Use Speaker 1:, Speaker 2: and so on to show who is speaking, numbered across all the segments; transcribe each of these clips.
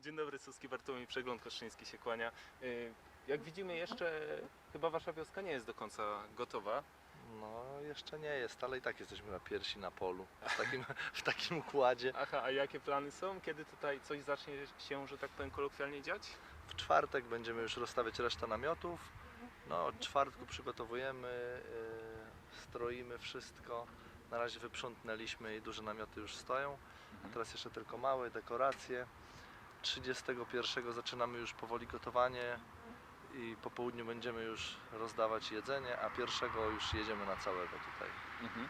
Speaker 1: Dzień dobry, Suski Bartłomiej, Przegląd Kostrzyński się kłania. Y, Jak widzimy jeszcze chyba wasza wioska nie jest do końca gotowa.
Speaker 2: No, jeszcze nie jest, ale i tak jesteśmy na piersi na polu. W takim, w takim układzie.
Speaker 1: Aha, a jakie plany są? Kiedy tutaj coś zacznie się, że tak powiem, kolokwialnie dziać?
Speaker 2: W czwartek będziemy już rozstawiać resztę namiotów. No, od czwartku przygotowujemy, yy, stroimy wszystko. Na razie wyprzątnęliśmy i duże namioty już stoją. A teraz jeszcze tylko małe, dekoracje. 31 zaczynamy już powoli gotowanie i po południu będziemy już rozdawać jedzenie, a pierwszego już jedziemy na całego tutaj.
Speaker 1: Mhm.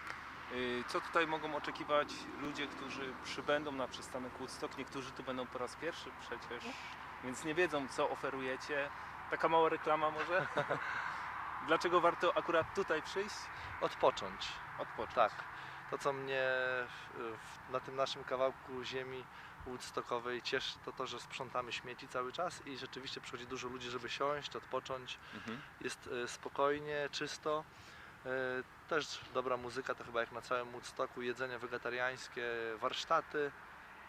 Speaker 1: Y, Co tutaj mogą oczekiwać ludzie, którzy przybędą na przystanek Woodstock? Niektórzy tu będą po raz pierwszy przecież, więc nie wiedzą, co oferujecie. Taka mała reklama może? Dlaczego warto akurat tutaj przyjść?
Speaker 2: Odpocząć.
Speaker 1: Odpocząć.
Speaker 2: Tak. To, co mnie w, w, na tym naszym kawałku ziemi woodstockowej cieszy, to to, że sprzątamy śmieci cały czas i rzeczywiście przychodzi dużo ludzi, żeby siąść, odpocząć.
Speaker 1: Mhm.
Speaker 2: Jest e, spokojnie, czysto. E, Też dobra muzyka, to chyba jak na całym Woodstocku, jedzenie wegetariańskie, warsztaty.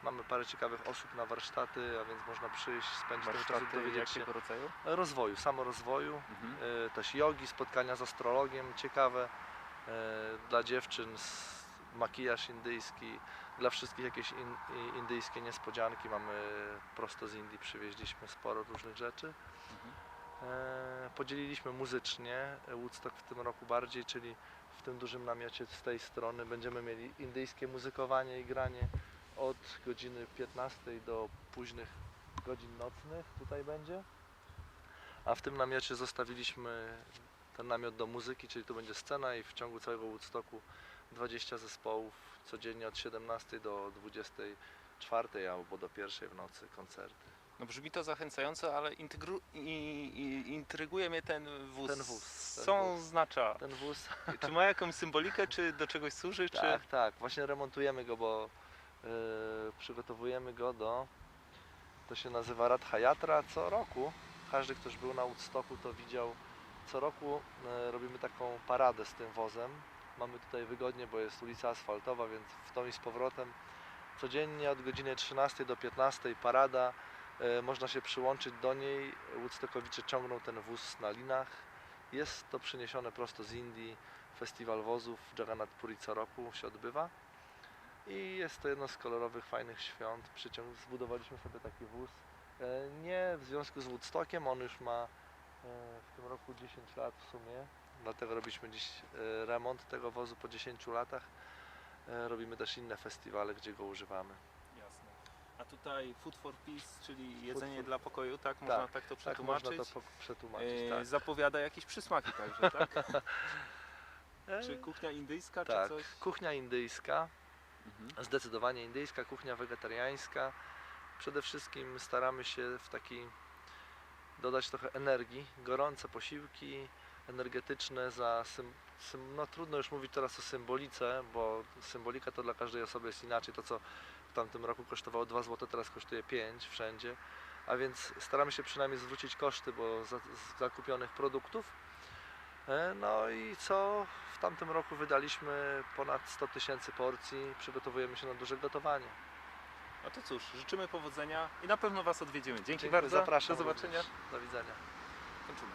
Speaker 2: Mamy parę ciekawych osób na warsztaty, a więc można przyjść, spędzić trochę czasu,
Speaker 1: Warsztaty
Speaker 2: dowiedzieć się
Speaker 1: rodzaju?
Speaker 2: rozwoju, samorozwoju.
Speaker 1: Mhm.
Speaker 2: E, też jogi, spotkania z astrologiem ciekawe e, dla dziewczyn, s- makijaż indyjski, dla wszystkich jakieś in, indyjskie niespodzianki. Mamy prosto z Indii, przywieźliśmy sporo różnych rzeczy.
Speaker 1: Mhm.
Speaker 2: E, Podzieliliśmy muzycznie Woodstock w tym roku bardziej, czyli w tym dużym namiocie z tej strony będziemy mieli indyjskie muzykowanie i granie od godziny 15 do późnych godzin nocnych tutaj będzie. A w tym namiocie zostawiliśmy ten namiot do muzyki, czyli tu będzie scena i w ciągu całego Woodstocku 20 zespołów codziennie od 17 do 24 albo do pierwszej w nocy koncerty.
Speaker 1: No brzmi to zachęcająco, ale intygru, i, i, intryguje mnie ten wóz.
Speaker 2: Ten wóz, ten
Speaker 1: Co on
Speaker 2: wóz.
Speaker 1: oznacza?
Speaker 2: Ten wóz
Speaker 1: Czy ma jakąś symbolikę, czy do czegoś służy, czy...
Speaker 2: Tak, tak. Właśnie remontujemy go, bo yy, przygotowujemy go do. To się nazywa Radha Yatra co roku. Każdy, kto już był na Woodstocku, to widział. Co roku yy, robimy taką paradę z tym wozem. Mamy tutaj wygodnie, bo jest ulica asfaltowa, więc w tą i z powrotem. Codziennie od godziny 13 do 15 parada. Yy, można się przyłączyć do niej. Woodstockowicze ciągną ten wóz na linach. Jest to przyniesione prosto z Indii. Festiwal wozów w Jagannath Puri co roku się odbywa. I jest to jedno z kolorowych, fajnych świąt. Przyciąg zbudowaliśmy sobie taki wóz. E, Nie w związku z Woodstockiem, on już ma e, w tym roku 10 lat w sumie. Dlatego robiliśmy dziś e, remont tego wozu po 10 latach. E, Robimy też inne festiwale, gdzie go używamy.
Speaker 1: Jasne. A tutaj Food for Peace, czyli jedzenie
Speaker 2: for-
Speaker 1: dla pokoju, tak? Można tak, to
Speaker 2: Tak
Speaker 1: przetłumaczyć?
Speaker 2: można to przetłumaczyć.
Speaker 1: Yy,
Speaker 2: Tak.
Speaker 1: Zapowiada jakieś przysmaki także, tak?
Speaker 2: E,
Speaker 1: Czy kuchnia indyjska,
Speaker 2: tak.
Speaker 1: czy coś?
Speaker 2: Kuchnia indyjska,
Speaker 1: Mhm.
Speaker 2: Zdecydowanie indyjska, kuchnia wegetariańska. Przede wszystkim staramy się w taki dodać trochę energii, gorące posiłki energetyczne za sym, sym, no trudno już mówić teraz o symbolice, bo symbolika to dla każdej osoby jest inaczej. To co w tamtym roku kosztowało 2 zł, teraz kosztuje 5 wszędzie. A więc staramy się przynajmniej zwrócić koszty, bo za, z zakupionych produktów. E, No i co w tamtym roku wydaliśmy ponad 100 tysięcy porcji. Przygotowujemy się na duże gotowanie.
Speaker 1: No to cóż, życzymy powodzenia i na pewno Was odwiedzimy. Dzięki
Speaker 2: Dziękuję,
Speaker 1: bardzo.
Speaker 2: Zapraszam.
Speaker 1: Do zobaczenia.
Speaker 2: również. Do widzenia.
Speaker 1: Kończymy.